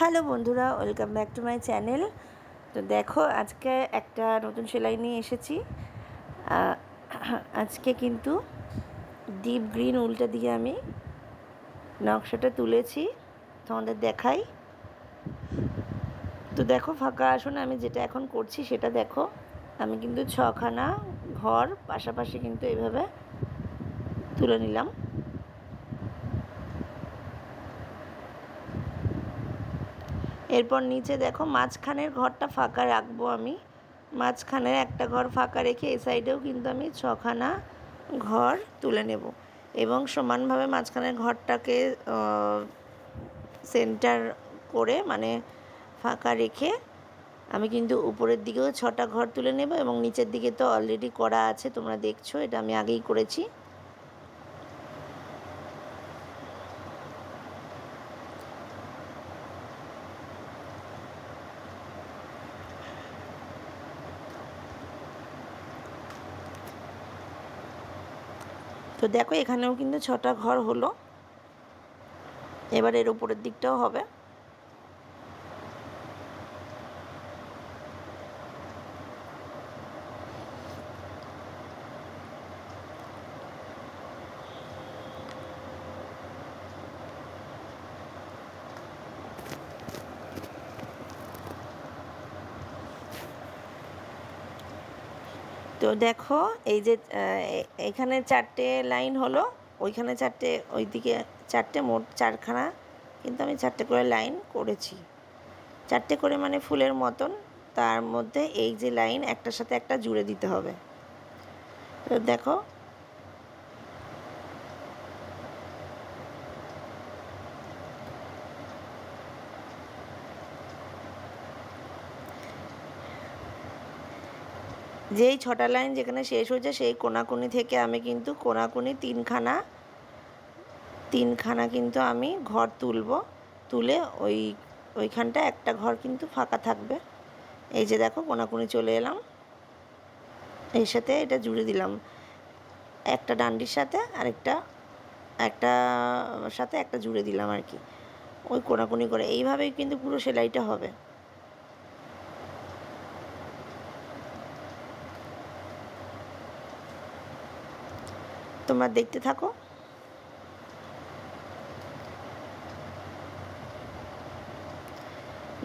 Hello বন্ধুরা, welcome back to my channel. তো দেখো, আজকে একটা নতুন সেলাই নিয়ে এসেছি। আজকে কিন্তু ডিপ গ্রিন উলটা দিয়ে আমি নকশাটা তুলেছি, তোমাদের দেখাই। তো দেখো, ফাঁকা আসনে আমি যেটা এখন করছি সেটা দেখো, আমি কিন্তু ছখানা ঘর পাশাপাশি কিন্তু এভাবে তুলে নিলাম। এরপর নিচে দেখো, মাঝখানের ঘরটা ফাঁকা রাখব আমি। মাঝখানের একটা ঘর ফাঁকা রেখে এই সাইডেও কিন্তু আমি ছখানা ঘর তুলে নেব এবং সমানভাবে মাঝখানের ঘরটাকে সেন্টার করে মানে ফাঁকা রেখে আমি কিন্তু উপরের দিকেও ছটা ঘর তুলে নেব এবং নিচের দিকে তো অলরেডি করা আছে, তোমরা দেখছ, এটা আমি আগেই করেছি। তো দেখো এখানেও কিন্তু ছটা ঘর হলো। এবার এর উপরের দিকটাও হবে। তো দেখো, এই যে এখানে চারটে লাইন হলো, ওইখানে চারটে, ওইদিকে চারটে, মোট চারখানা, কিন্তু আমি চারটে করে লাইন করেছি। চারটে করে মানে ফুলের মতন, তার মধ্যে এই যে লাইন, একটার সাথে একটা জুড়ে দিতে হবে। তো দেখো যেই ছটা লাইন যেখানে শেষ হয়েছে, সেই কোনাকুনি থেকে আমি কিন্তু কোনাকুনি তিনখানা তিনখানা কিন্তু আমি ঘর তুলব। তুলে ওই, ওইখানটা একটা ঘর কিন্তু ফাঁকা থাকবে। এই যে দেখো কোনাকুনি চলে এলাম। এর সাথে এটা জুড়ে দিলাম। একটা ডান্ডির সাথে আরেকটা, একটা সাথে একটা জুড়ে দিলাম আর কি। ওই কোনাকুনি করে। এইভাবেই কিন্তু পুরো সেলাইটা হবে। তোমরা দেখতে থাকো।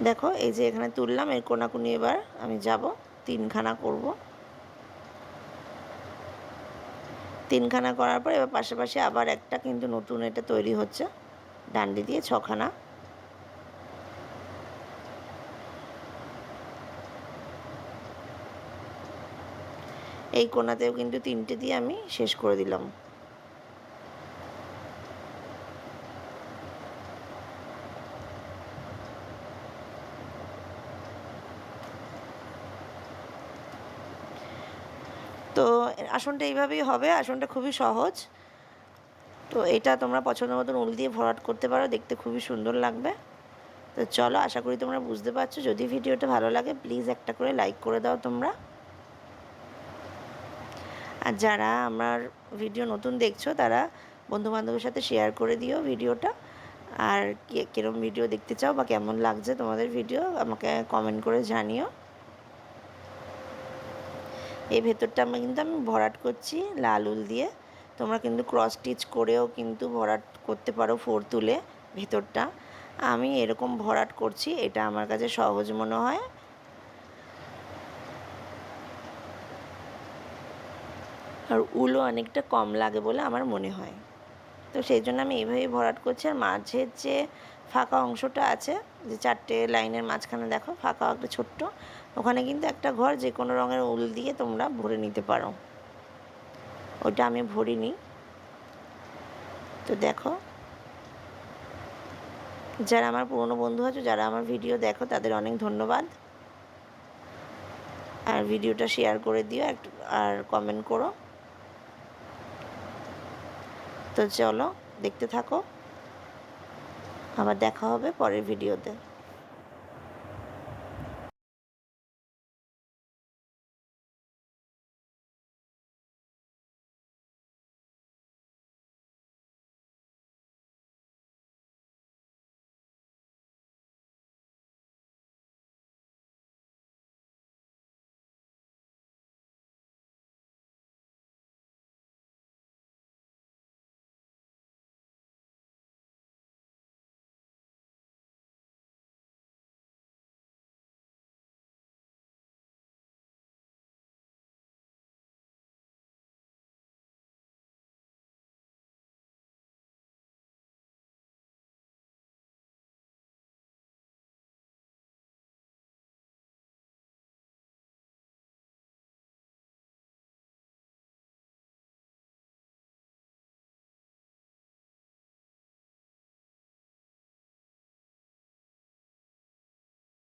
দেখো, এই যে এখানে তুললাম, এর কোনাকুনি এবার আমি যাব, তিনখানা করব। তিনখানা করার পর এবার পাশাপাশি আবার একটা কিন্তু নতুন এটা তৈরি হচ্ছে, ডান্ডি দিয়ে ছখানা। এই কোনাতেও কিন্তু তিনটে দিয়ে আমি শেষ করে দিলাম। তো আসনটা এইভাবেই হবে, আসনটা খুবই সহজ। তো এটা তোমরা পছন্দ মতন উল দিয়ে ভরাট করতে পারো, দেখতে খুবই সুন্দর লাগবে। তো চলো, আশা করি তোমরা বুঝতে পারছ। যদি ভিডিওটা ভালো লাগে প্লিজ একটা করে লাইক করে দাও তোমরা। আর যারা আমার ভিডিও নতুন দেখছ, তারা বন্ধুবান্ধবের সাথে শেয়ার করে দিও ভিডিওটা। আর কীরকম ভিডিও দেখতে চাও বা কেমন লাগছে তোমাদের ভিডিও, আমাকে কমেন্ট করে জানিও। এই ভেতরটা আমি কিন্তু আমি ভরাট করছি লাল উল দিয়ে। তোমরা কিন্তু ক্রস স্টিচ করেও কিন্তু ভরাট করতে পারো ফোর তুলে ভেতরটা। আমি এরকম ভরাট করছি, এটা আমার কাছে সহজ মনে হয়। আর উলও অনেকটা কম লাগে বলে আমার মনে হয়। তো সেই জন্য আমি এইভাবেই ভরাট করছি। আর মাঝের যে ফাঁকা অংশটা আছে, যে চারটে লাইনের মাঝখানে দেখো, ফাঁকা একটা ছোট্ট, ওখানে কিন্তু একটা ঘর, যে কোনো রঙের উল দিয়ে তোমরা ভরে নিতে পারো। ওটা আমি ভরিনি। তো দেখো, যারা আমার পুরনো বন্ধু আছো, যারা আমার ভিডিও দেখো, তাদের অনেক ধন্যবাদ। আর ভিডিওটা শেয়ার করে দিও আর কমেন্ট করো। তো চলো দেখতে থাকো। আবার দেখা হবে পরের ভিডিওতে।